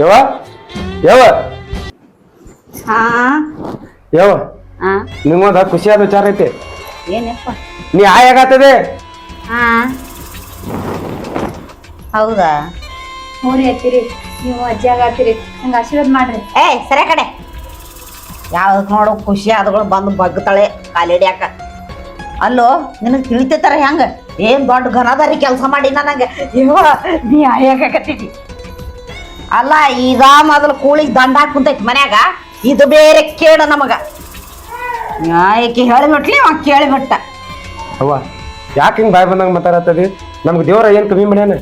ಯಾವ ಯಾವ ಹಾ? ಯಾವ ಹಾ ನಿಮ್ಮದ ಖುಷಿಯಾದ ವಿಚಾರ ಐತಿ. ಏನಪ್ಪ? ನೀ ಆಯಾಗತ್ತದೆ ಹಾ. ಹೌದಾ? ಮೂರಿ ಹತ್ತಿರಿ ನೀವು ಅಜ್ಜಿ ಆಗತ್ತೀರಿ ನಂಗೆ ಆಶೀರ್ವಾದ ಮಾಡ್ರಿ. ಏಯ್ ಸರಿ ಕಡೆ. ಯಾವ್ದಕ್ ನೋಡು ಖುಷಿ ಆದಗಳು ಬಂದು ಬಗ್ತಾಳೆ ಕಾಲಿಡ್ಯಾಕ ಅಲ್ಲೋ ನಿನಗೆ ತಿಳಿತೈತಾರ ಹೆಂಗೆ? ಏನ್ ದೊಡ್ಡ ಘನದಾರಿ ಕೆಲಸ ಮಾಡಿ ನನಗೆ ಇವ ನೀ ಆಯಾಕತ್ತೀವಿ ಅಲ್ಲ ಈಗ ಮೊದಲು ಕೂಳಿಗೆ ದಂಡ ಹಾಕಿ ಕುಂತೈತಿ ಮನ್ಯಾಗ. ಇದು ಬೇರೆ ಕೇಳ ನಮಗ. ಆಕೆ ಹೇಳಿಬಿಟ್ಲಿ ಅವ ಕೇಳಿಬಿಟ್ಟ ಅವ್ವ ಯಾಕೆ ಹಿಂಗೆ ಬಾಯ್ ಬಂದಂಗೆ ಮಾತಾಡತ್ತದಿ? ನಮ್ಗೆ ದೇವ್ರ ಏನು ಕಮ್ಮಿ ಮಾಡ್ಯಾನ?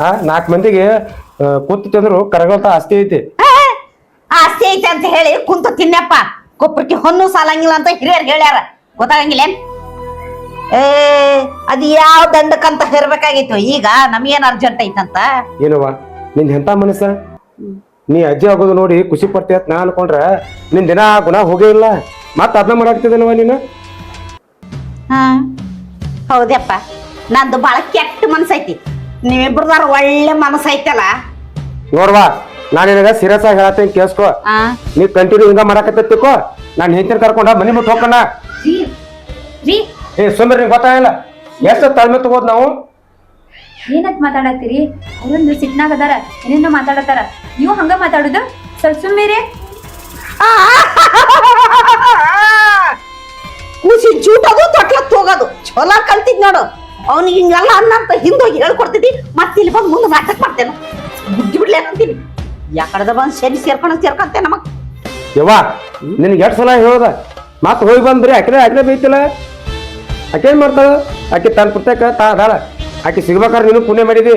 ಹಾ ನಾಲ್ಕು ಮಂದಿಗೆ ಕೂತು ತಂದ್ರು ಕರಗಲ್ತ ಆಸ್ತಿ ಐತಿ. ಆಸ್ತಿ ಐತಿ ಅಂತ ಹೇಳಿ ಕುಂತ ತಿನ್ನಪ್ಪ ಕೊಪ್ಪಕ್ಕೆ ಹೊನ್ನು ಸಾಲಂಗಿಲ್ಲ ಅಂತ ಹಿರಿಯರು ಹೇಳ್ಯಾರ. ಗೊತ್ತಾಗಂಗಿಲ್ಲ ಏನ್? ಏ ಅದು ಯಾವ ದಂಡಕ್ಕಂತ ಹೇರ್ಬೇಕಾಗಿತ್ತು? ಈಗ ನಮ್ಗೇನ್ ಅರ್ಜೆಂಟ್ ಐತಂತ? ಏನವ್ವ ನಿಂದ ಎಂತ ಮನಸ್ಸ? ನೀ ಅಜ್ಜಿ ಆಗೋದು ನೋಡಿ ಖುಷಿ ಪಡ್ತೀಯ ಅಂತ ನಾ ಅನ್ಕೊಂಡ್ರ ನಿನ್ ದಿನ ಆ ಗುಣ ಹೋಗೇ ಇಲ್ಲ. ಮತ್ತ ಅದನ್ನ ಮಾಡಾಕ್ತಿದ್ದೇನವ ನೀನು? ಹಾ ಹೌದಪ್ಪ ನಂದು ಬಹಳ ಕೆಟ್ಟ ಮನಸ್ಸೈತಿ. ನೀವಿಬ್ರದಾರ ಒಳ್ಳೆ ಮನಸ್ಸೈತಲ್ಲ. ನೋಡ್ವಾ ನಾನು ನಿನಗ ಸೀರಿಯಸ್ ಆಗಿ ಹೇಳತ್ತೇನೆ ಕೇಳಿಸ್ಕೋ. ಆ. ನೀ ಕಂಟಿನ್ಯೂ ಹಿಂಗ ಮಾಡಾಕತ್ತಿಕೋ ನಾನು ಹೆಂಡತಿನ ಕರ್ಕೊಂಡ ಮನೆ ಮುಟ್ಟು ಹೋಗೋಣ ರೀ ಏ ಸುಮ್ಮನೆ ಗೊತ್ತಾಗಲ್ಲ ಎಷ್ಟು ತಾಳ್ಮೆ ತಗೋದ್ ನಾವು? ಏನಂತ ಮಾತಾಡತ್ತೀರಿ? ಅವ್ರೊಂದು ಸಿಟ್ನಾಗ ಅದಾರ ಏನೇನೋ ಮಾತಾಡತಾರ ನೀವು ಹಂಗ ಮಾತಾಡುದು ಸ್ವಲ್ಪ ಸುಮ್ಮನೆ ಕೂಸಿ ಜೂಟದು ತೊಟ್ಲತ್ ಹೋಗೋದು ಚೊಲ ಕಲ್ತಿದ್ ನೋಡು ಅವ್ನಿಗೆ ಹಿಂಗೆಲ್ಲ ಅನ್ನಂತ ಹಿಂದೋಗಿ ಹೇಳ್ಕೊಡ್ತಿದ್ದಿ ಮತ್ತೆ ಇಲ್ಲಿ ಬಂದು ಮುಂದೆ ನಾಟಕ ಮಾಡ್ತೇನೆ ಬುದ್ಧಿ ಬಿಡ್ಲಿ ಅಂತೀನಿ ಯಾಕಡೆದ ಬಂದು ಸರಿ ಸೇರ್ಕೊಂಡು ಸೇರ್ಕೊಂತೆ ನಮಗ್ ಯವ್ವ ನಿನಗೆ ಎಷ್ಟು ಸಲ ಹೇಳೋದ ಮತ್ತೆ ಹೋಗಿ ಬಂದ್ರಿ ಆಕೆ ಆಕೆ ಬೈತಿಲ್ಲ ಆಕೆ ಏನ್ ಮಾಡ್ತಾಳ ಆಕೆ ತನ್ನ ಪುಸ್ತಕ ತಾ ಅದಾಳ ಆಕೆ ಸಿಗ್ಬೇಕಾದ್ರೆ ನೀನು ಪುಣ್ಯ ಮಾಡಿದಿ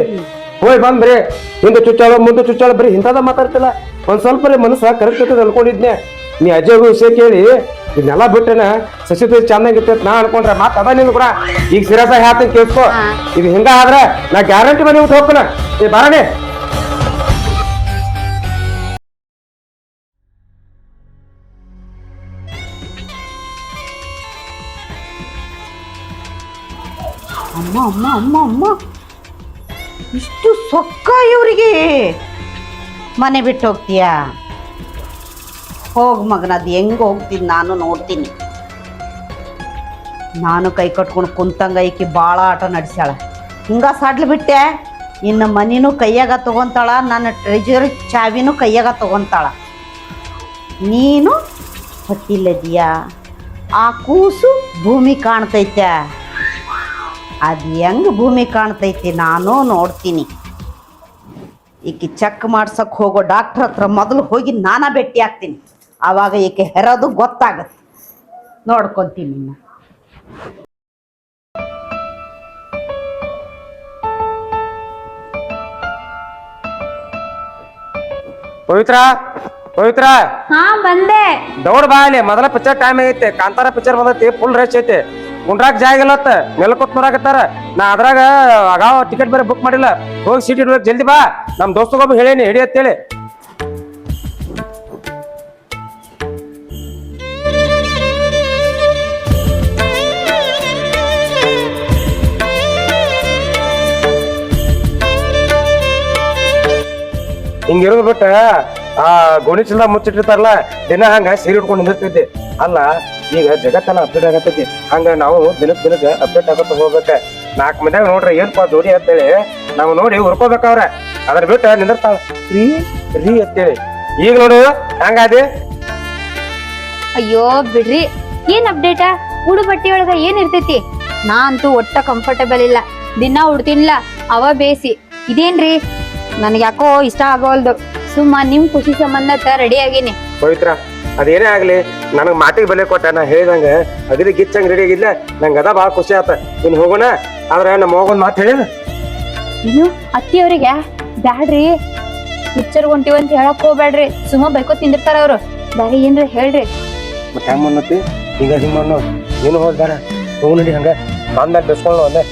ಹೋಗಿ ಬಂದ್ ಬರೀ. ಹಿಂದೆ ಚುಚ್ಚಾಳ ಮುಂದೆ ಚುಚ್ಚಾಳ ಬರೀ ಇಂಥದ ಮಾತಾಡ್ತಿಲ್ಲ. ಒಂದ್ ಸ್ವಲ್ಪ ರೀ ಮನಸ್ಸ ಕರೆಕ್ಟ್ ಇರ್ತದೆ ಅನ್ಕೊಂಡಿದ್ನೆ. ನೀ ಅಜಯ್ ವಿಷಯ ಕೇಳಿ ಇದನ್ನೆಲ್ಲ ಬಿಟ್ಟೆನ ಸಸಿ ತುದಿ ಚೆನ್ನಾಗಿರ್ತೈತೆ ನಾ ಅನ್ಕೊಂಡ್ರೆ ಮಾತ ಅದ ನೀನು ಕೂಡ. ಈಗ ಸಿರಸ ಹೇಳ್ತೀನಿ ಕೇಳ್ಕೊ ಇದು ಹಿಂಗ ಆದ್ರೆ ನಾ ಗ್ಯಾರಂಟಿ ಮನೆ ಊಟ ಹೋಗ್ತಾನ. ಏ ಬಾರಣೆ ಅಮ್ಮ ಅಮ್ಮ ಅಮ್ಮ ಅಮ್ಮ. ಇಷ್ಟು ಸೊಕ್ಕ ಇವರಿಗೆ. ಮನೆ ಬಿಟ್ಟು ಹೋಗ್ತೀಯಾ? ಹೋಗ್ ಮಗನ, ಅದು ಹೆಂಗ್ ಹೋಗ್ತೀನಿ ನಾನು ನೋಡ್ತೀನಿ. ನಾನು ಕೈ ಕಟ್ಕೊಂಡು ಕುಂತಂಗ ಈಕಿ ಭಾಳ ಆಟ ನಡೆಸ್ಯಾಳ. ಹಿಂಗ ಸಾಡ್ಲಿ ಬಿಟ್ಟೆ, ಇನ್ನು ಮನಿನೂ ಕೈಯಾಗ ತಗೊಂತಾಳ, ನನ್ನ ಟ್ರೆಜರಿ ಚಾವಿನೂ ಕೈಯಾಗ ತಗೊಂತಾಳ. ನೀನು ಹೊಟ್ಟಿಲ್ಲದಿಯಾ ಆ ಕೂಸು ಭೂಮಿ ಕಾಣ್ತೈತೆ ಅದು ಹೆಂಗೆ ಭೂಮಿ ಕಾಣ್ತೈತಿ ನಾನು ನೋಡ್ತೀನಿ. ಈಕೆ ಚೆಕ್ ಮಾಡ್ಸಕ್ಕೆ ಹೋಗೋ ಡಾಕ್ಟರ್ ಹತ್ರ ಮೊದಲು ಹೋಗಿ ನಾನ ಭೇಟಿ ಆಗ್ತೀನಿ. ಆವಾಗ ಈಕೆ ಹೆರೋದು ಗೊತ್ತಾಗತ್ತೆ. ನೋಡ್ಕೊತೀನಿ ನಿನ್ನ. ಪವಿತ್ರ ಪವಿತ್ರ. ಹಾ ಬಂದೆ. ದೌಡ್ ಬಾ ಅಲ್ಲಿ ಮೊದಲ ಪಿಕ್ಚರ್ ಟೈಮ್ ಐತೆ. ಕಾಂತಾರ ಪಿಕ್ಚರ್ ಬಂದೈತಿ ಫುಲ್ ರಶ್ ಐತೆ. ಕುಂಡ್ರಾಕ್ ಜಾಗ ಇಲ್ಲತ್ತ ನೆಲಕೊತ್ ನೋಡಾಕತ್ತಾರ ನಾ ಅದ್ರಾಗ ಆಗಾವ ಟಿಕೆಟ್ ಬೇರೆ ಬುಕ್ ಮಾಡಿಲ್ಲ. ಹೋಗಿ ಸೀಟ್ ಇಡ್ಬೇಕು. ಜಲ್ದಿ ಬಾ. ನಮ್ ದೋಸ್ತಗೊಬ್ಬ ಹೇಳೇನಿ ಹಿಡಿ ಅಂತೇಳಿ ಹಿಂಗಿರೋದು ಬಿಟ್ಟ, ಆ ಗೋಣಿ ಚೀಲ ಮುಚ್ಚಿಟ್ಟಿರ್ತಾರಲ್ಲ, ದಿನ ಹಂಗ ಸೀರೆ ಉಟ್ಕೊಂಡು ನಿಂದಿರ್ತಿದ್ದೆ. ಅಲ್ಲ ಈಗ ಜಗತ್ತೆಲ್ಲ ಅಪ್ಡೇಟ್ ಆಗತ್ತೈತಿ. ಹಂಗ ನಾವು ದಿನಕ್ ದಿನಕ್ಕೆ ಅಪ್ಡೇಟ್ ಆಗತ್ತ ಹೋಗ್ಬೇಕ. ನಾಲ್ಕು ಮಂದ್ಯಾಗ ನೋಡ್ರಿ ಏನ್ಪಾ ಜೋಡಿ ಅಂತೇಳಿ ನಾವು ನೋಡಿ ಹುರ್ಕೋಬೇಕವ್ರ ಅದ್ರ ಬಿಟ್ಟು ನಿಂದಿರ್ತಾಳ. ರೀ ರೀ ಅಂತೇಳಿ. ಈಗ ನೋಡು ಹಂಗಾದಿ ಅಯ್ಯೋ ಬಿಡ್ರಿ. ಏನ್ ಅಪ್ಡೇಟ ಉಡು ಬಟ್ಟೆ ಒಳಗ ಏನ್ ಇರ್ತೈತಿ? ನಾ ಅಂತೂ ಒಟ್ಟ ಕಂಫರ್ಟಬಲ್ ಇಲ್ಲ. ದಿನ ಉಡ್ತೀನಿಲ್ಲ ಅವ ಬೇಸಿ. ಇದೇನ್ರಿ? ನನಗ್ಯಾಕೋ ಇಷ್ಟ ಆಗೋಲ್ದು ಸುಮ್ಮ ನಿಮ್ ಖುಷಿ ಸಂಬಂಧ ರೆಡಿ ಆಗೀನಿ. ಪವಿತ್ರ ಅದೇನೇ ಆಗ್ಲಿ ನನಗ್ ಮಾತಿಗೆ ಬೆಲೆ ಕೊಟ್ಟ ನಾ ಹೇಳಿದಂಗ ಅಗದಿ ಗಿಚ್ಚಂಗ್ ರೆಡಿ ಆಗಿಲ್ಲ ನಂಗೆ ಅದ ಭಾಳ ಖುಷಿ ಆತ. ಇನ್ ಹೋಗೋಣ ಆದ್ರೆ ನಮ್ಮ ಹೋಗೋನ್ ಮಾತು ಹೇಳಿದ ಇನ್ನು ಅತ್ತಿಯವ್ರಿಗೆ ಬ್ಯಾಡ್ರಿ ಪಿಕ್ಚರ್ ಹೊಂಟಿವಿ ಅಂತ ಹೇಳಕ್ ಹೋಗ್ಬೇಡ್ರಿ ಸುಮ್ಮ ಬೈಕೋ ತಿಂದಿರ್ತಾರ ಅವ್ರು. ಬೇರೆ ಏನ್ರಿ ಹೇಳ್ರಿ. ಮತ್ತೆ ಹೆಂಗ್ ಮಾಡತಿ ಹಿಂಗ ಹಿಂಗ್ ಮಣ್ಣು ಏನು ಹೋಗ್ದಾರ ಹೋಗ್ಲಿ ನಡಿ ಹಂಗ. ಬಂದ್ಮೇಲೆ ಬೆಸ್ಕೊಳ್ಳೋ ಒಂದೇ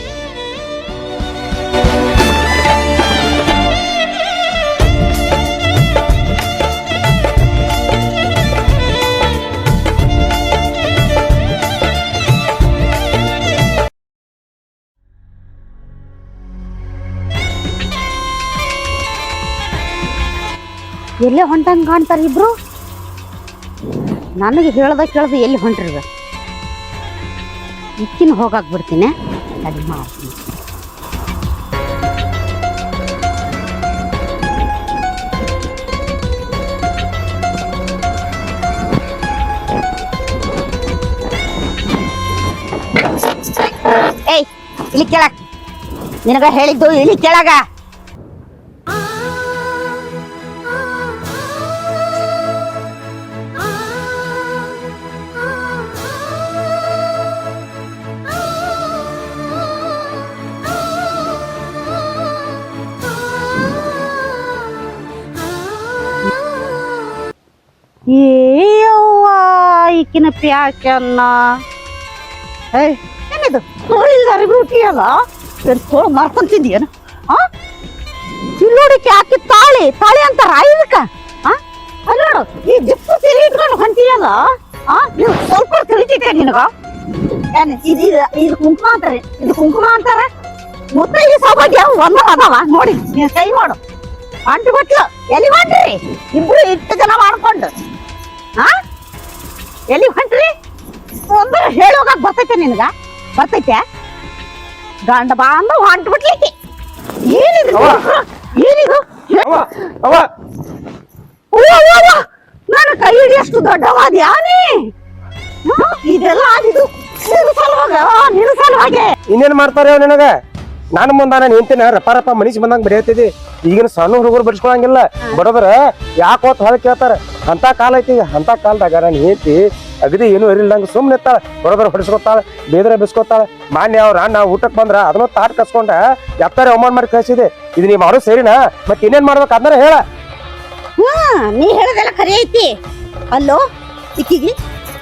ಎಲ್ಲೇ ಹೊಂಟಂಗೆ ಕಾಣ್ತಾರೆ ಇಬ್ರು? ನನಗೆ ಹೇಳ್ದ ಕೇಳ್ದ ಎಲ್ಲಿ ಹೊಂಟಿರ್ಬೇಕು ಇಕ್ಕಿನ ಹೋಗಾಕ್ ಬಿಡ್ತೀನಿ. ಅದು ಮಾಡ್ತೀನಿ. ಏಯ್, ಇಲ್ಲಿ ಕೇಳಕ್. ನಿನಗ ಹೇಳಿದ್ದು ಇಲ್ಲಿ ಕೇಳಾಗ. ಈಕಿನ ಪ್ಯಾಕನ್ನ ಏಯ್, ಏನಿದು? ತೋಳಿಲ್ದಾರಿ ಬಿಟ್ಟಿಯಲ್ಲ ಏನ್ ತೋಳು ಮಾರ್ಕೊಂತಿದ್ಯೇನು ಹಾ ಇಲ್ಲಿ ನೋಡಿ ಹಾಕಿ ತಾಳಿ ತಾಳಿ ಅಂತಾರ ಇದಕ್ಕ? ಆ? ಅಲ್ಲಿ ನೋಡು, ಈ ಜಿಪ್ಪು ತಿರಿ ಇಟ್ಕೊಂಡು ಹೊಂಟಿಯಲ್ಲ? ಆ? ನೀವು ಸ್ವಲ್ಪ ತಿಳಿತೈತೆ ನಿನಗ? ಇದು ಇದು ಕುಂಕುಮ ಅಂತಾರೆ, ಇದು ಕುಂಕುಮ ಅಂತಾರೆ? ಮುತ್ತ ಈ ಸೌಭಾಗ್ಯ ಒಂದ ಅದಾವ? ನೋಡಿ, ನೀನು ಕೈ ಮಾಡು. ಅಂಟು ಗೊತ್ತು ಎಲ್ಲಿ ಮಾಡ್ರಿ ಇಬ್ರು ಇಟ್ಟು ಜನ ಮಾಡ್ಕೊಂಡು. ಆ? ಎಲ್ಲಿ ಹೊಂಟ್ರಿ? ಒಂದು ಹೇಳೋಗ ಬರ್ತೈತೆ ನಿನಗ. ಬರ್ತೈತೆ? ಗಂಡ ಬಾಂಧ ಹೊಂಟ್ ಬಿಡ್ಲಿಕ್ಕೆ ಏನಿದು. ಏನಿದು. ನನ್ನ ಕೈ ಹಿಡಿಯಷ್ಟು ದೊಡ್ಡವಾದ ನೀ ಹ್ಮ್? ಇದೆಲ್ಲ ಆಗಿದ್ದು ನಿನ್ನ ಸಲುವಾಗ ನಿನ್ನ ಸಲುವಾಗೆ. ಇನ್ನೇನ್ ಮಾಡ್ತಾರೆ ನಿನಗ? ನಾನು ಮುಂದ ನಾನು ನಿಂತಿನ ರಪ ರಪ ಮನಿಷ್ ಬಂದಂಗ ಬಡಿಯತ್ತಿದಿ ಈಗಿನ ಸಣ್ಣ ಹುಡುಗರು ಬಡಿಸ್ಕೊಳಂಗಿಲ್ಲ. ಬಡದ್ರ ಯಾಕೆ ಹೊತ್ತು ಕೇಳ್ತಾರ? ಅಂತ ಕಾಲ ಐತಿ ಅಂತ ಕಾಲದಾಗ ನಾನು ಹೆಂಡತಿ ಅಗದಿ ಏನು ಇರಲಿಲ್ಲಂಗ ಸುಮ್ಮನೆ ಇರ್ತಾಳ ಬಡದ್ರ ಹೊಡಿಸ್ಕೊತಾಳ, ಬೇದ್ರೆ ಬಿಸ್ಕೊತಾಳ. ಮಾನ್ಯ ಅವ್ರ ಅಣ್ಣ ಊಟಕ್ಕೆ ಬಂದ್ರ ಅದನ್ನ ತಾಟ್ ಕಸ್ಕೊಂಡ ಎತ್ತಾರೆ ಅವಮಾನ ಮಾಡಿ ಕಳಿಸಿದೆ. ಇದು ನೀವು ಮಾಡೋ ಸರಿನಾ? ಮತ್ತೆ ಇನ್ನೇನ್ ಮಾಡ್ಬೇಕು ಅಂದ್ರೆ ಹೇಳ. ನೀ ಹೇಳದೆಲ್ಲ ಖರೆ ಐತಿ. ಅಲ್ಲೋ, ಇಕ್ಕಿಗೆ,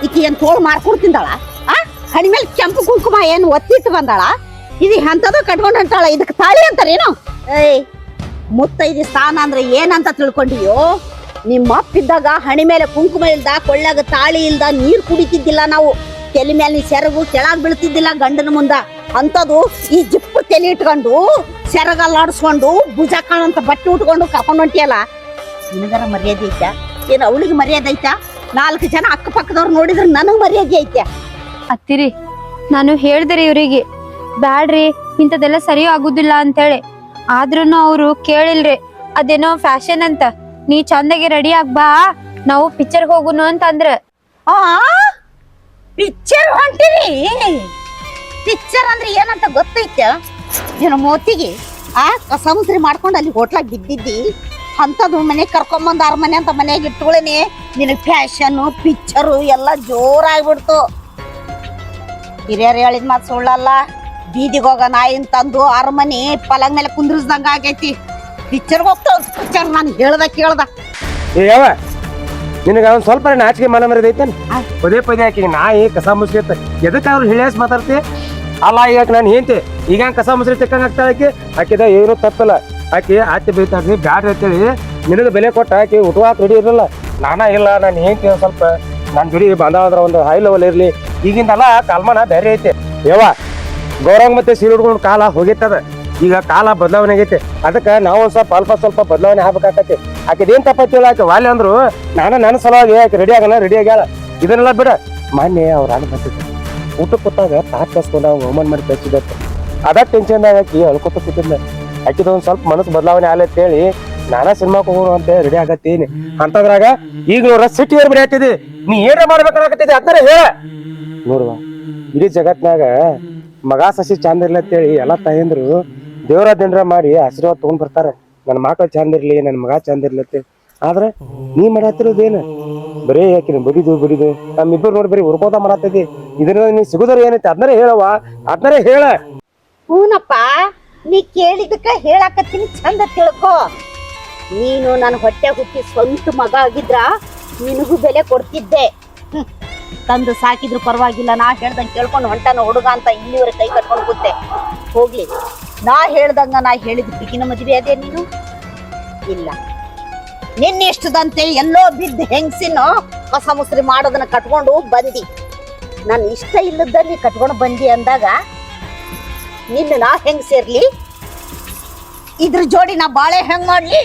ಇಕ್ಕಿ ಏನ್ ತೋಳು ಮಾಡ್ಕೊಡ್ತಿಂದಾಳ ಆ ಹಣಿ ಮೇಲೆ ಕೆಂಪು ಕುಂಕುಮ ಏನು ಒತ್ತಿಟ್ಟು ಬಂದಾಳ? ಇದು ಎಂತದೋ ಕಟ್ಕೊಂಡು ಅಂತಾಳ ಇದಕ್ಕೆ ತಾಳಿ ಅಂತಾರೇನು? ಏಯ್, ಮುತ್ತೈದಿ ಸ್ಥಾನ ಅಂದ್ರೆ ಏನಂತ ತಿಳ್ಕೊಂಡಿಯೋ? ನಿಮ್ಮ ಅಪ್ಪಿದ್ದಾಗ ಹಣಿ ಮೇಲೆ ಕುಂಕುಮ ಇಲ್ದ, ಕೊಳ್ಳಾಗ ತಾಳಿ ಇಲ್ದ ನೀರು ಕುಡಿತಿದ್ದಿಲ್ಲ ನಾವು. ತಲೆ ಮೇಲೆ ನೀ ಸೆರಗು ಕೆಳಗ್ ಬೀಳ್ತಿದ್ದಿಲ್ಲ ಗಂಡನ ಮುಂದ. ಅಂತದು ಈ ಜಿಪ್ಪು ತಲೆ ಇಟ್ಕೊಂಡು ಸೆರಗಲ್ಲಾಡಿಸ್ಕೊಂಡು ಭುಜ ಕಾಣಂತ ಬಟ್ಟೆ ಉಟ್ಕೊಂಡು ಕರ್ಕೊಂಡು ಹೊಂಟಿಯಲ್ಲ. ನಿನಗರ ಮರ್ಯಾದೆ ಐತಾ? ಏನು ಅವಳಿಗೆ ಮರ್ಯಾದೆ ಐತಾ? ನಾಲ್ಕು ಜನ ಅಕ್ಕಪಕ್ಕದವ್ರು ನೋಡಿದ್ರೆ ನನಗ್ ಮರ್ಯಾದೆ ಐತೆ? ಅತ್ತಿರಿ, ನಾನು ಹೇಳ್ದೆ ಇವರಿಗೆ, ಬ್ಯಾಡ್ರಿ, ಇಂಥದೆಲ್ಲ ಸರಿ ಆಗುದಿಲ್ಲ ಅಂತೇಳಿ. ಆದ್ರೂ ಅವರು ಕೇಳಿಲ್ರಿ, ಅದೇನೋ ಫ್ಯಾಷನ್ ಅಂತ. ನೀ ಚಂದಾಗಿ ರೆಡಿ ಆಗ್ಬಾ ನಾವು ಪಿಕ್ಚರ್ ಹೋಗುನು ಅಂತಂದ್ರ. ಆ? ಪಿಕ್ಚರ್ ಹೊಂಟಿರಿ? ಪಿಕ್ಚರ್ ಅಂದ್ರೆ ಏನಂತ ಗೊತ್ತೈತ ನಿನ್ನ ಮೋತಿಗೆ, ಆ, ಕಸ ಮುಸ್ರಿ ಮಾಡ್ಕೊಂಡು ಅಲ್ಲಿ ಹೋಟ್ಲಾಗ ಬಿದ್ದಿದ್ದಿ. ಅಂಥದ್ದು ಮನೆ ಕರ್ಕೊಂಬಂದು ಆರ್ ಮನೆ ಅಂತ ಮನೆಯಾಗ ಇಟ್ಕೊಳ್ಳೇನೆ ನಿನಗೆ ಫ್ಯಾಷನ್ ಪಿಕ್ಚರು ಎಲ್ಲ ಜೋರಾಗ್ಬಿಡ್ತು. ಹಿರಿಯರು ಹೇಳಿದ ಮಾತು ಸುಳ್ಳಲ್ಲ. ಬೀದಿಗೆ ನಾಯಿನ್ ತಂದು ಅರಮನೆ ಪಲಂಗ್ ಮೇಲೆ ಕುಂದ್ರಿಸ್ದಂಗ ಆಗೈತಿ. ಪಿಕ್ಚರ್ಗೆ ಹೋಗ್ತಾ ಪಿಕ್ಚರ್ ನಾನು ಹೇಳ್ದ ಕೇಳ್ದ. ಏ ಯಾವ ನಿನಗ ಒಂದ್ ಸ್ವಲ್ಪ ನಾಚಿಕೆ ಮನ ಮರದೈತೆ ಪದೇ ಪದೇ ಆಕಿ ನಾಯಿ ಕಸ ಮುಸ್ಲಿತ್ತ ಎದಕ್ಕ ಅವ್ರು ಹಿಳಿಯಾಸ್ ಮಾತಾಡ್ತಿ? ಅಲ್ಲ ಈಗ ನಾನು ಹೇಳ್ತಿ ಈಗ ಕಸ ಮುಸ್ರಿ ತೆಕ್ಕಂಗ್ ಆಗ್ತಾಳ ಆಕಿ? ಆಕಿದ ಏನು ತಪ್ಪಲ್ಲ. ಹಾಕಿ ಆಚೆ ಬೈತಾಡ್ರಿ ಬ್ಯಾಡ್ರಿ ಅಂತೇಳಿ ನಿನಗೆ ಬೆಲೆ ಕೊಟ್ಟ ಆಕೆ ಉಟ್ವಾಕ್ ರೆಡಿ ಇರಲಿಲ್ಲ. ನಾನ ಇಲ್ಲ ನಾನು ಹೇಳ್ತಿ ಒಂದು ಸ್ವಲ್ಪ. ನನ್ನ ಜೋಡಿ ಬಂದಾದ್ರ ಒಂದು ಹೈ ಲೆವೆಲ್ ಇರಲಿ. ಈಗಿಂದಲ್ಲ ಕಾಲ್ಮಾನ ಬೇರೆ ಐತೆ. ಯವ್ವ ಗೌರವ್ ಮತ್ತೆ ಸೀರೆ ಉಡ್ಕೊಂಡು ಕಾಲ ಹೋಗಿತ್ತದ. ಈಗ ಕಾಲ ಬದಲಾವಣೆ ಆಗೈತೆ. ಅದಕ್ಕೆ ನಾವು ಸ್ವಲ್ಪ ಅಲ್ಪ ಸ್ವಲ್ಪ ಬದಲಾವಣೆ ಆಗ್ಬೇಕಾಕತಿ ಆಕೆದೇನ್ ತಪ್ಪತ್ತಿ ಆಕೆ ವಾಲೆ ಅಂದ್ರು, ನಾನು ನನ್ನ ಸಲುವಾಗಿ ಆಕೆ ರೆಡಿ ಆಗಲ್ಲ ರೆಡಿ ಆಗ್ಯಾಳ ಇದನ್ನೆಲ್ಲ ಬಿಡ. ಮೊನ್ನೆ ಅವ್ರ ಅಣ್ಣ ಬಂದಿದ್ದೆ ಊಟ ಕೂತಾಗ ತಾಟ್ ಕಸ್ಕೊಂಡು ಅವ್ನು ಹೋಮನ್ ಮಾಡಿ ಕಳ್ಸಿದತ್ತ ಅದ ಟೆನ್ಷನ್ದಾಗ ಆಕಿ ಅಳ್ಕೊತ ಕೂತಿದ್ದೆ ಆಕಿದ ಒಂದ್ ಸ್ವಲ್ಪ ಮನಸ್ಸು ಬದಲಾವಣೆ ಆಲ ಹೇಳಿ, ನಾನಾ ಸಿನಿಮಾಕ್ ಹೋಗೋಣ ಅಂತ ರೆಡಿ ಆಗತ್ತೀನಿ. ಅಂತಂದ್ರಾಗ ಈಗ ನೋಡ್ರ ಸಿಟಿ ಏರ್ ಬಿಡಿ ಹಾಕಿದಿ ನೀ ಏನ ಮಾಡ್ಬೇಕಾಗತ್ತಿದೆ ಅದನ್ನ ಹೇಳ. ನೋಡುವ, ಇಡೀ ಜಗತ್ನಾಗ ಮಗ ಸಸಿ ಚಂದ ಇರ್ಲತ್ತೇಳಿ ಎಲ್ಲಾ ತಾಯಂದ್ರು ದೇವರ ದಿನರ ಮಾಡಿ ಆಶೀರ್ವಾದ ತಗೊಂಡ್ ಬರ್ತಾರೆ. ನನ್ನ ಮಕ್ಕಳು ಚಂದ ಇರ್ಲಿ ನನ್ನ ಮಗ ಚಂದ ಇರ್ಲತ್ತೆ ಆದ್ರೆ ನೀ ಮಾಡತ್ತಿರೋದೇನು ಬರೀ ಯಾಕಿನ ಬಡಿದು ಬಡಿದು? ನಮ್ಮಿಬ್ಬರು ನೋಡಿ ಬರೀ ಉರ್ಕೋತ ಮಾಡತ್ತೈತಿ ಇದನ್ನ ನೀ ಸಿಗುದ್ರ ಏನೈತಿ? ಅದನ್ನೇ ಹೇಳವ ಅದನ್ನೇ ಹೇಳ. ಹೂನಪ್ಪ, ನೀ ಕೇಳಿದಕ್ಕ ಹೇಳಾಕತ್ತೀನಿ, ಚಂದ ತಿಳ್ಕೊ. ನೀನು ನನ್ನ ಹೊಟ್ಟೆ ಹುಟ್ಟಿ ಸ್ವಂತ ಮಗ ಆಗಿದ್ರ ನಿನಗೂ ಬೆಲೆ ಕೊಡ್ತಿದ್ದೆ. ತಂದು ಸಾಕಿದ್ರು ಪರವಾಗಿಲ್ಲ, ನಾ ಹೇಳ್ದಂಗೆ ಕೇಳ್ಕೊಂಡು ಹೊಂಟಾನ ಹುಡುಗ ಅಂತ ಇಲ್ಲಿವರೆ ಕೈ ಕಟ್ಕೊಂಡು ಕೂತೆ. ಹೋಗ್ಲಿ. ನಾ ಹೇಳ್ದಂಗ ನಾ ಹೇಳಿದ ಬಿಗಿನ ಮದುವೆ ಅದೇ ನೀನು? ಇಲ್ಲ. ನಿನ್ನಿಷ್ಟದಂತೆ ಎಲ್ಲೋ ಬಿದ್ದು ಹೆಂಗ್ಸಿನ ಹೊಸ ಮುಸ್ರಿ ಮಾಡೋದನ್ನ ಕಟ್ಕೊಂಡು ಬಂದಿ. ನಾನು ಇಷ್ಟ ಇಲ್ಲದಲ್ಲಿ ಕಟ್ಕೊಂಡು ಬಂದಿ ಅಂದಾಗ ನಿನ್ನ ನಾ ಹೆಂಗ್ ಸೇರ್ಲಿ? ಇದ್ರ ಜೋಡಿ ನಾ ಬಾಳೆ ಹೆಂಗ್ ಮಾಡ್ಲಿ?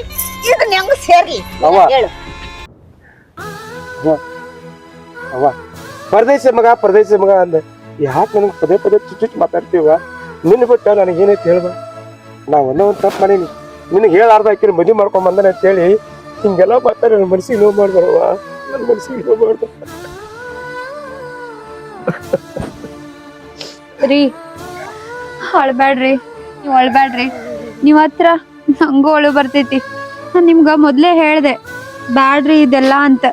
ಇದನ್ನ ಹೆಂಗ್ ಸೇರ್ಲಿ. ಹೇಳು. ಪರದೇಶ ಮಗ ಪರದೇಶ ಮಗ ಅಂದ. ಯಾಕೆ ನನಗೆ ಪದೇ ಪದೇ ಚುಚ್ಚುಚ್ಚು ಮಾತಾಡ್ತೀವ ನಿನ್ನ ಬಿಟ್ಟ ನನಗೆ ಏನೈತೆ ಹೇಳ್ಬ? ನಾ ಒಂದೇ ಒಂದು ತಪ್ಪು ಮಾಡೀನಿ. ನಿನಗೆ ಹೇಳಾರ್ದ ಹಾಕಿರಿ ಮದುವೆ ಮಾಡ್ಕೊಂಡ್ ಬಂದನೆ ಅಂತೇಳಿ ಹಿಂಗೆಲ್ಲ ಬರ್ತಾರೆ ನನ್ನ ಮನಸ್ಸಿಗೆ ನೋವು ಮಾಡ್ಬಾರವ ನನ್ನ ಮನಸ್ಸಿಗೆ ನೋವು ಮಾಡ್ಬಾರ ರೀ, ಅಳ್ಬ್ಯಾಡ್ರಿ, ನೀವು ಅಳ್ಬ್ಯಾಡ್ರಿ. ನಿಮ್ಮ ಹತ್ರ ನಂಗೂ ಅಳು ಬರ್ತೈತಿ. ನಾನು ನಿಮ್ಗೆ ಮೊದಲೇ ಹೇಳಿದೆ, ಬ್ಯಾಡ್ರಿ ಇದೆಲ್ಲ ಅಂತ.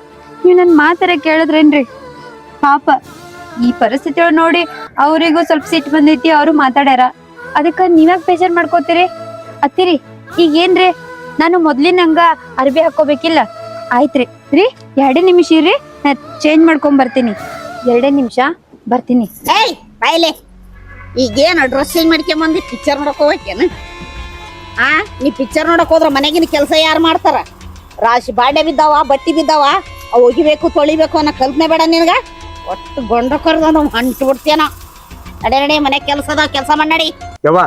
ನೀವ್ ನನ್ ಮಾತಾರ ಕೇಳಿದ್ರೇನ್ರಿ? ಪಾಪ. ಈ ಪರಿಸ್ಥಿತಿ ನೋಡಿ ಅವರಿಗೂ ಸ್ವಲ್ಪ ಸಿಟ್ಟು ಬಂದೈತಿ, ಅವರು ಮಾತಾಡ್ಯಾರ. ಅದಕ್ಕ ನೀವ್ಯಾಕ್ ಬೇಜಾರ್ ಮಾಡ್ಕೋತೀರಿ? ಅತ್ತಿರಿ ಈಗ ಏನ್ರಿ ನಾನು ಮೊದ್ಲಿನಂಗ ಅರ್ಬಿ ಹಾಕೋಬೇಕಿಲ್ಲ. ಆಯ್ತ್ರಿ. ರೀ, ಎರಡೇ ನಿಮಿಷ ಇರ್ರಿ, ನಾ ಚೇಂಜ್ ಮಾಡ್ಕೊಂಡ್ ಬರ್ತೀನಿ ಎರಡೇ ನಿಮಿಷ, ಬರ್ತೀನಿ. ಏಯ್, ಬಾಯ್ಲೆ. ಈಗೇನು ಡ್ರೆಸ್ ಚೇಂಜ್ ಮಾಡ್ಕೊಂಡ್ ಬಂದು? ಪಿಕ್ಚರ್ ನೋಡಕ್ ಆ, ನೀ ಪಿಕ್ಚರ್ ನೋಡಕ್ ಹೋದ್ರ ಮನೆಗಿನ ಕೆಲಸ ಯಾರು ಮಾಡ್ತಾರ? ರಾಶಿ ಬಾಂಡೆ ಬಿದ್ದಾವ, ಬಟ್ಟಿ ಬಿದ್ದಾವ ಒಗಿಬೇಕು, ತೊಳಿಬೇಕು ಅನ್ನೋ ಕಲ್ಪನೆ ಬೇಡ ನಿನಗ? ಒಟ್ಟು ಗೊಂಡ ಕರ್ದ ನಾವು ಅಂಟು ಬಿಡ್ತೇನ ನಡೆ ನಡಿ ಮನೆ ಕೆಲಸ ಅದ ಕೆಲಸ ಮಾಡಿ ಯವ್ವ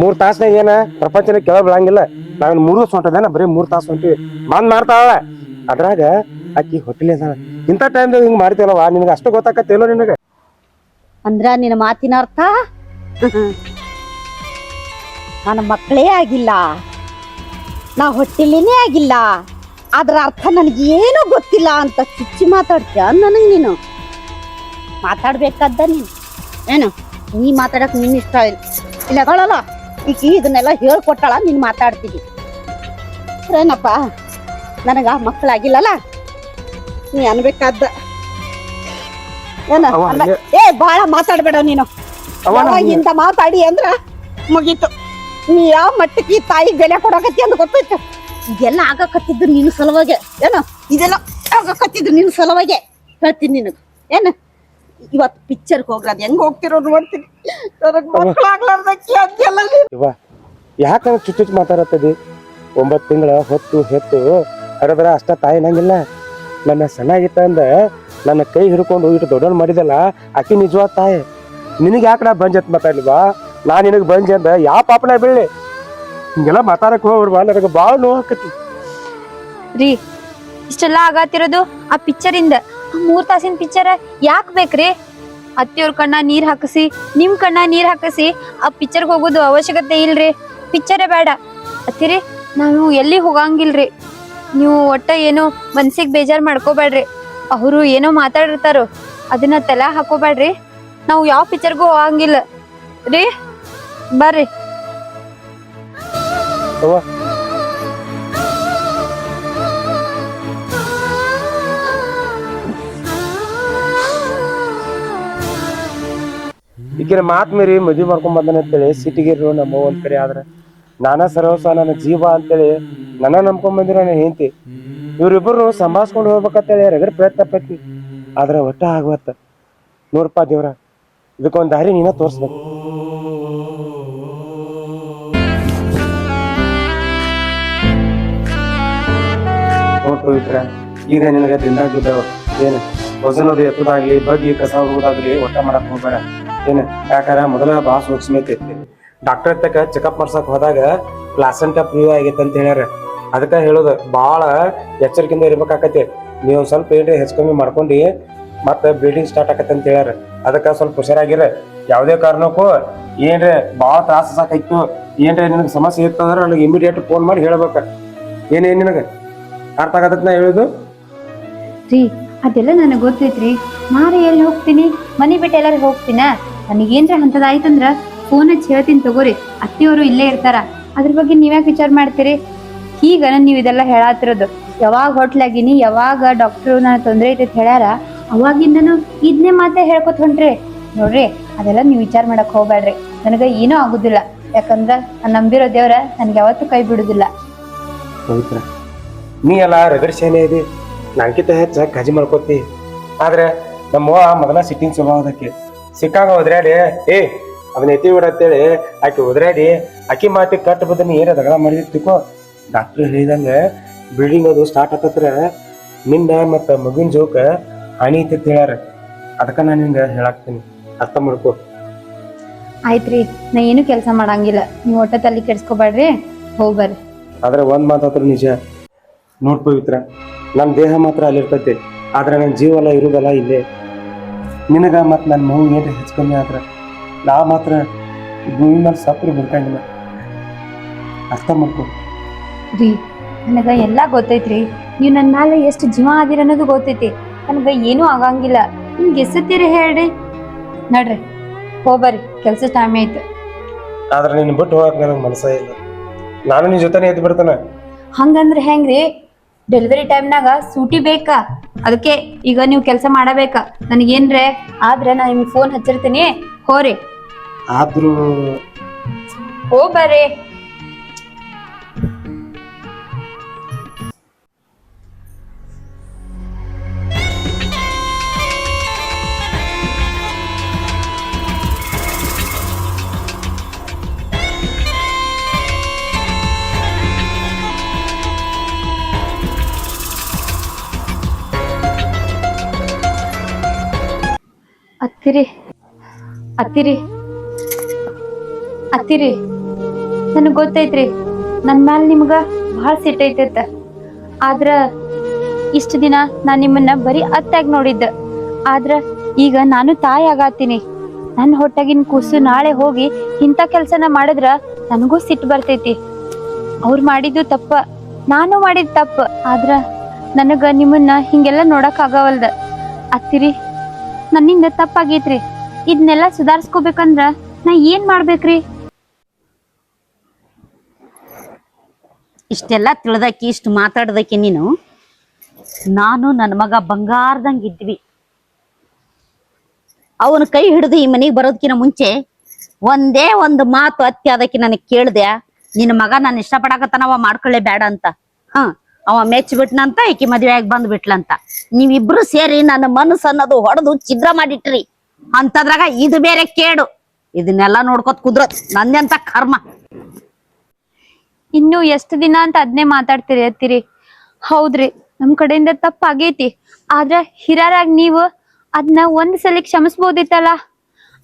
ಮೂರ್ ತಾಸ್ನಾಗ ಏನ ಪ್ರಪಂಚನ ಕೆಳ ಬಿಡಂಗಿಲ್ಲ ನಾವ್ ಮೂರು ಸೊಂಟದೇನ ಬರೀ ಮೂರ್ ತಾಸು ಹೊಂಟಿವಿ. ಬಂದ್ ಮಾಡ್ತಾಳ ಅದ್ರಾಗ ಅಕ್ಕಿ ಹೊಟ್ಟಿಲಿ ಅದಾಳ. ಇಂಥ ಟೈಮ್ದಾಗ ಹಿಂಗ್ ಮಾಡ್ತೀವಲ್ಲವ ನಿನಗೆ ಅಷ್ಟು ಗೊತ್ತಾಕತ್ತೇಲೋ ನಿನಗೆ? ಅಂದ್ರ ನಿನ್ನ ಮಾತಿನ ಅರ್ಥ? ನನ್ನ ಮಕ್ಕಳೇ ಆಗಿಲ್ಲ. ನಾ ಹೊಟ್ಟಿಲಿನೇ ಆಗಿಲ್ಲ. ಅದ್ರ ಅರ್ಥ ನನಗೇನು ಗೊತ್ತಿಲ್ಲ ಅಂತ ಚುಚ್ಚಿ ಮಾತಾಡ್ತೀಯ ನನಗೆ ನೀನು? ಮಾತಾಡ್ಬೇಕಾದ ನೀನು? ಏನು? ನೀ ಮಾತಾಡಕ್ ನಿನ್ನ ಇಷ್ಟ ಇಲ್ಲ. ಇಲ್ಲ ತಗೊಳಲ್ಲ ಈಗ ಇದನ್ನೆಲ್ಲ ಹೇಳ್ಕೊಟ್ಟಾಳ ನೀನು ಮಾತಾಡ್ತಿದ್ದಿ ಏನಪ್ಪ? ನನಗ ಮಕ್ಕಳಾಗಿಲ್ಲಲ್ಲ? ನೀ ಅನ್ಬೇಕಾದ. ಏನ? ಏ ಬಾಳ ಮಾತಾಡ್ಬೇಡ ನೀನು. ಇಂತ ಮಾತಾಡಿ ಅಂದ್ರ ಮುಗೀತು. ನೀ ಯಾವ ಮಟ್ಟಕ್ಕೆ ತಾಯಿ ಬೆಲೆ ಕೊಡಕತ್ತಿ ಅಂತ ಗೊತ್ತಾಯ್ತು? ಇದೆಲ್ಲ ಆಗಕತ್ತಿದ್ದು ನಿನ್ನ ಸಲುವಾಗೆ. ಏನು? ಇದೆಲ್ಲ ಆಗಕತ್ತಿದ್ದು ನಿನ್ನ ಸಲುವಾಗೆ. ಹೇಳ್ತೀನಿ ನಿನಗೆ. ಏನು? ಇವತ್ತು ಪಿಕ್ಚರ್ ಹೋಗ್ರದ್. ಹೆಂಗ್ ಹೋಗ್ತಿರೋ ನೋಡ್ತೀನಿ ನನಗೆ ಮಕ್ಕಳಾಗ್ಲಾರ್ದಕ್ಕೆ ಅದೆಲ್ಲ ಇವ ಯಾಕ ನಂಗೆ ಚುಚ್ಚುಚ್ಚು ಮಾತಾಡತ್ತದಿ ಒಂಬತ್ತು ತಿಂಗಳ ಹೊತ್ತು ಹೆತ್ತು ಹರದ್ರ ಅಷ್ಟ ತಾಯಿ ನಂಗಿಲ್ಲ. ನನ್ನ ಸಣ್ಣಾಗಿತ್ತ ಅಂದ ನನ್ನ ಕೈ ಹಿಡ್ಕೊಂಡು ಇಟ್ಟು ದೊಡ್ಡವನ್ ಮಾಡಿದಲ್ಲ ಆಕಿ ನಿಜವಾದ ತಾಯಿ. ನಿನಗೆ ಯಾಕಡ ನಾ ಬಂಜ್ ಅಂತ ಮಾತಾಡ್ಲಿವಾ? ನಾ ನಿನಗೆ ಬಂಜ್ ಅಂದ ಯಾವ ಪಾಪನ ಬೀಳಿ ಹಿಂಗೆಲ್ಲ ಮಾತಾಡಕ್ ಹೋಗ್ಬಿಡ್ವಾ ನನಗೆ ಭಾಳ ನೋವು ಆಕತಿ. ರೀ ಇಷ್ಟೆಲ್ಲ ಆಗತ್ತಿರೋದು ಆ ಪಿಕ್ಚರ್ ಇಂದ. ಆ ಮೂರ್ ತಾಸಿನ ಪಿಕ್ಚರ್ ಯಾಕ್ ಬೇಕ್ರಿ? ಅತ್ತಿಯವ್ರ ಕಣ್ಣ ನೀರ್ ಹಾಕಿಸಿ, ನಿಮ್ ಕಣ್ಣ ನೀರ್ ಹಾಕಿಸಿ, ಆ ಪಿಕ್ಚರ್ಗೆ ಹೋಗೋದು ಅವಶ್ಯಕತೆ ಇಲ್ರಿ. ಪಿಕ್ಚರೇ ಬೇಡ. ಅತ್ತಿರಿ, ನಾವು ಎಲ್ಲಿ ಹೋಗಂಗಿಲ್ರಿ? ನೀವು ಒಟ್ಟ ಏನೋ ಮನ್ಸಿಗೆ ಬೇಜಾರ್ ಮಾಡ್ಕೋಬೇಡ್ರಿ. ಅವರು ಏನೋ ಮಾತಾಡಿರ್ತಾರೋ, ಅದನ್ನ ತಲೆ ಹಾಕೋಬೇಡ್ರಿ. ನಾವು ಯಾವ ಪಿಕ್ಚರ್ಗೂ ಹೋಗಂಗಿಲ್ಲ. ರೀ, ಬರ್ರಿ. ಈಗಿನ ಮಾತ್ ಮೀರಿ ಮದ್ವಿ ಮಾಡ್ಕೊಂಡ್ ಬಂದನ ಅಂತೇಳಿ ಸಿಟಿಗಿರು ನಮ್ಮ ಒಂದ್ ಕಡೆ. ಆದ್ರೆ ನಾನ ಸರ್ವಸ್ವ ನನ್ನ ಜೀವ ಅಂತೇಳಿ ನನ್ನ ನಂಬ್ಕೊಂಡ್ ಬಂದಿರೋ ನನ್ನ ಹೆಂಡತಿ. ಇವ್ರಿಬ್ರು ಸಂಭಾಳ್ಸ್ಕೊಂಡು ಹೋಗ್ಬೇಕಂತೇಳಿ ರಗಡ್ ಪ್ರಯತ್ನ ಪಟ್ಟಿ ಆದ್ರೆ ಒಟ್ಟ ಆಗ್ವತ್ತ ನೋಡ್ಪಾ ದೇವ್ರ, ಇದಕ್ಕೊಂದ್ ದಾರಿ ನೀನ ತೋರ್ಸ್ಬೇಕು. ಈಗ ನಿನಗೆ ತಿಂದಾಗ ಏನು? ವಜನದು ಎತ್ತದಾಗ್ಲಿ, ಬಗ್ಗಿ ಕಸ ಹೋಗೋದಾಗ್ಲಿ ಒಟ್ಟ ಮಾಡಕ್ ಹೋಗ್ಬೇಡ. ಏನು? ಯಾಕಾರ ಮೊದಲ ಬಾ ಸೂಕ್ಷ್ಮ ಡಾಕ್ಟರ್ ತಕ ಚೆಕಪ್ ಮಾಡ್ಸಕ್ ಹೋದಾಗ ಪ್ಲಾಸೆಂಟ ಪ್ರೂವ್ ಆಗೈತೆ ಅಂತ ಹೇಳ್ಯಾರ. ಅದಕ್ಕ ಹೇಳೋದು ಬಹಳ ಎಚ್ಚರಿಕೆಯಿಂದ ಇರ್ಬೇಕಾಕತಿ ನೀವು ಸ್ವಲ್ಪ ಏನ್ರಿ ಹೆಚ್ಚು ಕಮ್ಮಿ ಮಾಡ್ಕೊಂಡು, ಮತ್ತೆ ಬ್ಲೀಡಿಂಗ್ ಸ್ಟಾರ್ಟ್ ಆಕತ್ತೆ ಅಂತ ಹೇಳ್ಯಾರ. ಅದಕ್ಕೆ ಸ್ವಲ್ಪ ಹುಷಾರಾಗಿರ ಯಾವುದೇ ಕಾರಣಕ್ಕೂ ಏನ್ರಿ ಭಾಳ ತ್ರಾಸ ಸಾಕಾಯ್ತು ಏನ್ರಿ ನಿನಗೆ ಸಮಸ್ಯೆ ಇತ್ತಂದ್ರೆ ನನಗೆ ಇಮಿಡಿಯೇಟ್ ಫೋನ್ ಮಾಡಿ ಹೇಳ್ಬೇಕ. ಏನೇನ್ ನಿನಗೆ? ಅರ್ಥ ಆಗತ್ತ ನಾ ಹೇಳುದು? ಅದೆಲ್ಲ ನನಗೆ ಗೊತ್ತೈತ್ರಿ. ನಾರೇ ಎಲ್ಲಿ ಹೋಗ್ತೀನಿ? ಮನೆ ಬಿಟ್ಟು ಎಲ್ಲರೂ ಹೋಗ್ತೀನ? ನನಗೇನ್ರ ಅಂತದಾಯ್ತಂದ್ರ ಫೋನ್ ಹಚ್ಚಿ ಹೇಳ್ತೀನಿ ತಗೋರಿ. ಅತ್ತಿಯವರು ಇಲ್ಲೇ ಇರ್ತಾರ. ಅದ್ರ ಬಗ್ಗೆ ನೀವ್ಯಾಕೆ ವಿಚಾರ ಮಾಡ್ತೀರಿ? ಈಗ ನೀವು ಇದೆಲ್ಲ ಹೇಳತ್ತಿರೋದು ಯಾವಾಗ ಹೋಟ್ಲಾಗಿನಿ, ಯಾವಾಗ ಡಾಕ್ಟ್ರು ನನ್ನ ತೊಂದರೆ ಐತೆ ಹೇಳ್ಯಾರ, ಅವಾಗಿಂದನು ಇದನ್ನೇ ಮಾತೇ ಹೇಳ್ಕೊತ ಹೊಂಟ್ರಿ. ನೋಡ್ರಿ, ಅದೆಲ್ಲ ನೀವು ವಿಚಾರ ಮಾಡಕ್ ಹೋಗ್ಬೇಡ್ರಿ ನನಗೆ ಏನೂ ಆಗುದಿಲ್ಲ. ಯಾಕಂದ್ರ ನಾನು ನಂಬಿರೋ ದೇವ್ರ ನನ್ಗೆ ಯಾವತ್ತೂ ಕೈ ಬಿಡುದಿಲ್ಲ. ನೀ ಎಲ್ಲ ರಗಡ್ ಸೇನೆ ಇದೆ ನಂಕಿತ ಹೆಚ್ಚ ಗಜಿ ಮಾಡ್ಕೋತಿ ಆದ್ರೆ ನಮ್ಮ ಮೊದಲ ಸಿಟ್ಟಿನ ಸ್ವಭಾವದಕ್ಕೆ ಸಿಕ್ಕಾಗ ಒದ್ರಾಡಿ ಏ ಅವನ ಎತ್ತಿ ಬಿಡತ್ತೇಳಿ ಆಕಿ ಒದ್ರಾಡಿ ಅಕ್ಕಿ ಮಾತಿ ಕಟ್ ಬದನಿ ಏನ ದಗಡ ಮಾಡಿರ್ತಿಕೋ ಡಾಕ್ಟರ್ ಹೇಳಿದಂಗ ಬಿಲ್ಡಿಂಗ್ ಅದು ಸ್ಟಾರ್ಟ್ ಆತತ್ರ ನಿನ್ನ ಮತ್ತ ಮಗುವಿನ ಜೋಕ ಹಾನಿ ಐತಿ ಹೇಳ್ಯಾರ. ಅದಕ್ಕ ನಾನು ನಿಂಗ ಹೇಳಾಕ್ತೀನಿ. ಅರ್ಥ ಮಾಡ್ಕೋ. ಆಯ್ತ್ರಿ ನಾ ಏನು ಕೆಲಸ ಮಾಡಂಗಿಲ್ಲ. ನೀವು ಒಟ್ಟ ತಲೆ ಕೆಡ್ಸ್ಕೊಬೇಡ್ರಿ ಹೋಗ್ಬರ್ರಿ ಆದ್ರೆ ಒಂದ್ ಮಾತಾದ್ರು ನಿಜ. ನೋಡ್ ಪವಿತ್ರ. ನನ್ನ ದೇಹ ಮಾತ್ರ ಅಲ್ಲಿರ್ತೈತಿ ಆದ್ರೆ ನನ್ನ ಜೀವನ ಇರುದಲ್ಲ ಇಲ್ಲೇ. ನಿನಗ ಮತ್ತು ನನ್ನ ಮಗು ಏನು ಹೆಚ್ಚು ಕಮ್ಮಿ ಆದ್ರೆ? ನಾ ಮಾತ್ರ ಭೂಮಿ ಮೇಲೆ ಸತ್ರು ಅರ್ಥ ಮಾಡ್ಕೊ. ರೀ ನನಗ ಎಲ್ಲ ಗೊತ್ತೈತ್ರಿ. ನೀವು ನನ್ನ ಮೇಲೆ ಎಷ್ಟು ಜೀವ ಆದಿರ ಅನ್ನೋದು ಗೊತ್ತೈತಿ. ನನಗೆ ಏನೂ ಆಗಂಗಿಲ್ಲ. ನಿಮ್ಗೆ ಎಸತ್ತೀರಿ ಹೇಳ್ರಿ. ನಡ್ರಿ ಹೋಗ್ಬರ್ರಿ ಕೆಲಸ ಟೈಮ್ ಆಯ್ತು ಆದ್ರೆ ನಿನ್ನ ಬಿಟ್ಟು ಹೋಗಕ್ ನನಗೆ ಮನಸ್ಸೇ ಇಲ್ಲ. ನಾನು ನಿನ್ನ ಜೊತೆನೇ ಎದ್ದು ಬಿಡ್ತಾನೆ. ಹಂಗಂದ್ರೆ ಹೆಂಗ್ರಿ? ಡೆಲಿವರಿ ಟೈಮ್ನಾಗ ಸೂಟಿ ಬೇಕಾ? ಅದಕ್ಕೆ ಈಗ ನೀವು ಕೆಲಸ ಮಾಡಬೇಕ. ನನಗೇನ್ರೆ ಆದ್ರೆ ನಾ ನಿಮ್ಗೆ ಫೋನ್ ಹಚ್ಚಿರ್ತೀನಿ. ಹೋರಿ. ಆದ್ರೂ ಹೋಗ್ಬರ್ರಿ ಅತ್ತಿರಿ. ಅತ್ತಿರಿ, ನನಗೆ ಗೊತ್ತೈತ್ರಿ ನನ್ನ ಮ್ಯಾಲ ನಿಮ್ಗ ಭಾಳ ಸಿಟ್ಟೈತೈತ ಆದ್ರ ಇಷ್ಟು ದಿನ ನಾನು ನಿಮ್ಮನ್ನ ಬರೀ ಅತ್ತಾಗಿ ನೋಡಿದ್ದ. ಆದ್ರ ಈಗ ನಾನು ತಾಯಿ ಆಗತ್ತೀನಿ. ನನ್ನ ಹೊಟ್ಟೆಗಿನ ಕೂಸು ನಾಳೆ ಹೋಗಿ ಇಂಥ ಕೆಲಸನ ಮಾಡಿದ್ರ ನನಗೂ ಸಿಟ್ಟು ಬರ್ತೈತಿ. ಅವ್ರು ಮಾಡಿದ್ದು ತಪ್ಪ, ನಾನು ಮಾಡಿದ್ ತಪ್ಪ. ಆದ್ರ ನನಗ ನಿಮ್ಮನ್ನ ಹಿಂಗೆಲ್ಲ ನೋಡಕ್ ಆಗವಲ್ದ. ಅತ್ತಿರಿ, ನನ್ನಿಂದ ತಪ್ಪಾಗೈತ್ರಿ. ಇದನ್ನೆಲ್ಲ ಸುಧಾರಿಸ್ಕೋಬೇಕಂದ್ರ ನಾ ಏನ್ ಮಾಡ್ಬೇಕ್ರಿ? ಇಷ್ಟೆಲ್ಲ ತಿಳ್ದಕ್ಕಿ ಇಷ್ಟು ಮಾತಾಡ್ದಕ್ಕೆ ನೀನು, ನಾನು ನನ್ನ ಮಗ ಬಂಗಾರದಂಗ ಇದ್ವಿ. ಅವನ ಕೈ ಹಿಡಿದು ಈ ಮನೆಗೆ ಬರೋದಕ್ಕಿಂತ ಮುಂಚೆ ಒಂದೇ ಒಂದು ಮಾತು ಅತ್ತಿ ಅದಕ್ಕೆ ನನಗೆ ಕೇಳ್ದೆ ನಿನ್ನ ಮಗ ನಾನು ಇಷ್ಟಪಡಕತ್ತಾನ ಅವ ಮಾಡ್ಕೊಳ್ಳೆ ಬೇಡ ಅಂತ. ಹ, ಅವ ಮೆಚ್ಚಿಬಿಟ್ನಂತ ಈಕಿ ಮದ್ವೆ ಆಗಿ ಬಂದ್ಬಿಟ್ಲಂತ. ನೀವಿಬ್ರು ಸೇರಿ ನನ್ನ ಮನಸ್ಸು ಅನ್ನೋದು ಹೊಡೆದು ಛಿದ್ರ ಮಾಡಿಟ್ರಿ. ಅಂತದ್ರಾಗ ಇದು ಬೇರೆ ಕೇಡು. ಇದನ್ನೆಲ್ಲ ನೋಡ್ಕೊತ ಕುದ್ರ ನಂದೆಂತ ಕರ್ಮ? ಇನ್ನು ಎಷ್ಟು ದಿನ ಅಂತ ಅದನ್ನೇ ಅತ್ತಿರಿ ಹೌದ್ರಿ, ನಮ್ ಕಡೆಯಿಂದ ತಪ್ಪಾಗೈತಿ. ಆದ್ರ ಹಿರಾರಾಗ್ ನೀವು ಅದನ್ನ ಒಂದ್ ಸಲ ಕ್ಷಮಿಸ್ಬೋದಿತ್ತಲ್ಲ?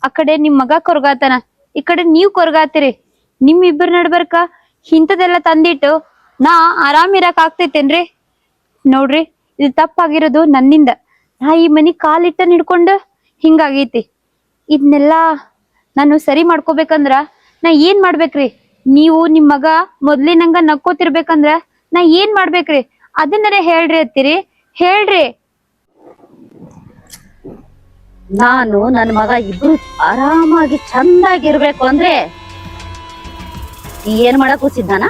ಆ ಕಡೆ ನಿಮ್ ಮಗ ಕೊರ್ಗಾತನ. ಈ ಕಡೆ ನೀವ್ ಕೊರ್ಗಾತಿರಿ. ನಿಮ್ ಇಬ್ಬರ ನಡ್ಬರ್ಕ ಇಂಥದೆಲ್ಲ ತಂದಿಟ್ಟು ನಾ ಆರಾಮ್ ಇರಕ್ ಆಗ್ತೈತೇನ್ರಿ? ನೋಡ್ರಿ, ಇದು ತಪ್ಪಾಗಿರೋದು ನನ್ನಿಂದ. ನಾ ಈ ಮನಿ ಕಾಲಿಟ್ಟ ಹಿಡ್ಕೊಂಡು ಹಿಂಗಾಗೈತಿ. ಇದನ್ನೆಲ್ಲ ನಾನು ಸರಿ ಮಾಡ್ಕೋಬೇಕಂದ್ರ ನಾ ಏನ್ ಮಾಡ್ಬೇಕ್ರಿ? ನೀವು ನಿಮ್ ಮಗ ಮೊದ್ಲಿನಂಗ ನಕ್ಕೋತಿರ್ಬೇಕಂದ್ರ ನಾ ಏನ್ ಮಾಡ್ಬೇಕ್ರಿ? ಅದನ್ನೇ ಹೇಳ್ರಿ ಅತ್ತಿರಿ. ಹೇಳ್ರಿ. ನಾನು ನನ್ನ ಮಗ ಇಬ್ರು ಆರಾಮಾಗಿ ಚಂದಾಗಿರ್ಬೇಕು ಅಂದ್ರೆ ಏನ್ ಮಾಡಕ್ ಸಿದ್ಧಾನ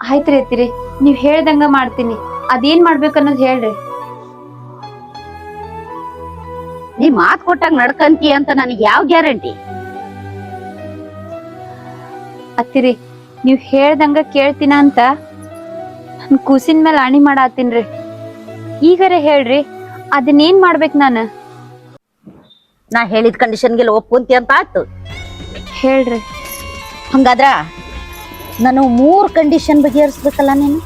ಆಯ್ತ್ರಿ ಅತ್ತಿರಿ. ನೀವ್ ಹೇಳ್ದಂಗ ಮಾಡ್ತೀನಿ. ಅದೇನ್ ಮಾಡ್ಬೇಕನ್ನೋದ್ ಹೇಳ್ರಿ. ನೀ ಮಾತ್ ಕೊಟ್ಟಾಗ ನಡ್ಕಂತಿ ಅಂತ ನನಗೆ ಯಾವ ಗ್ಯಾರಂಟಿ? ಅತ್ತಿರಿ ನೀವ್ ಹೇಳ್ದಂಗ ಕೇಳ್ತೀನ ಅಂತ ನನ್ ಕೂಸಿನ ಮೇಲೆ ಅಣಿ ಮಾಡಾತೀನ್ರಿ ಈಗರೆ ಹೇಳ್ರಿ ಅದನ್ನೇನ್ ಮಾಡ್ಬೇಕು ನಾನು? ನಾ ಹೇಳಿದ ಕಂಡೀಷನ್ಗೆಲ್ಲ ಒಪ್ಪುಂತಿ ಅಂತ ಆಯ್ತು. ಹೇಳ್ರಿ. ಹಂಗಾದ್ರ ನಾನು ಮೂರ್ ಕಂಡೀಷನ್ ಬಗೆಹರಿಸ್ಬೇಕಲ್ಲ ನೀನು?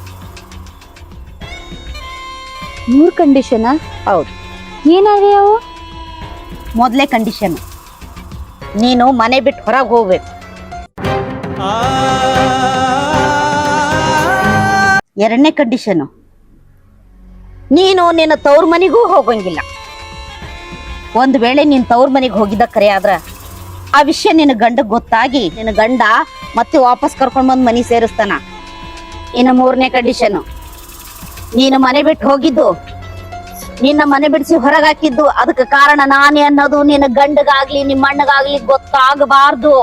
ಮೂರ್ ಕಂಡೀಷನ್? ಹೌದು. ಏನಾಗ್ರಿ ಅವು? ಮೊದಲೇ ಕಂಡೀಷನ್ ನೀನು ಮನೆ ಬಿಟ್ಟು ಹೊರಗೆ ಹೋಗ್ಬೇಕು. ಎರಡನೇ ಕಂಡೀಷನ್ ನೀನು ನಿನ್ನ ತವ್ರ ಮನೆಗೂ ಹೋಗಂಗಿಲ್ಲ. ಒಂದು ವೇಳೆ ನೀನ್ ತವ್ರ ಮನೆಗೆ ಹೋಗಿದ್ದ ಕರೆ ಆದ್ರೆ, ಆ ವಿಷಯ ನಿನ್ನ ಗಂಡ ಗೊತ್ತಾಗಿ ನಿನ್ನ ಗಂಡ ಮತ್ತೆ ವಾಪಸ್ ಕರ್ಕೊಂಡು ಬಂದು ಮನೆ ಸೇರಿಸ್ತಾನ. ಇನ್ನು ಮೂರನೇ ಕಂಡೀಷನ್ ನೀನು ಮನೆ ಬಿಟ್ಟು ಹೋಗಿದ್ದು ನಿನ್ನ ಮನೆ ಬಿಡಿಸಿ ಹೊರಗಾಕಿದ್ದು ಅದಕ್ಕೆ ಕಾರಣ ನಾನೇ ಅನ್ನೋದು ನಿನ್ನ ಗಂಡಗಾಗ್ಲಿ ನಿಮ್ಮ ಅಣ್ಣಗಾಗ್ಲಿ ಗೊತ್ತಾಗಬಾರ್ದು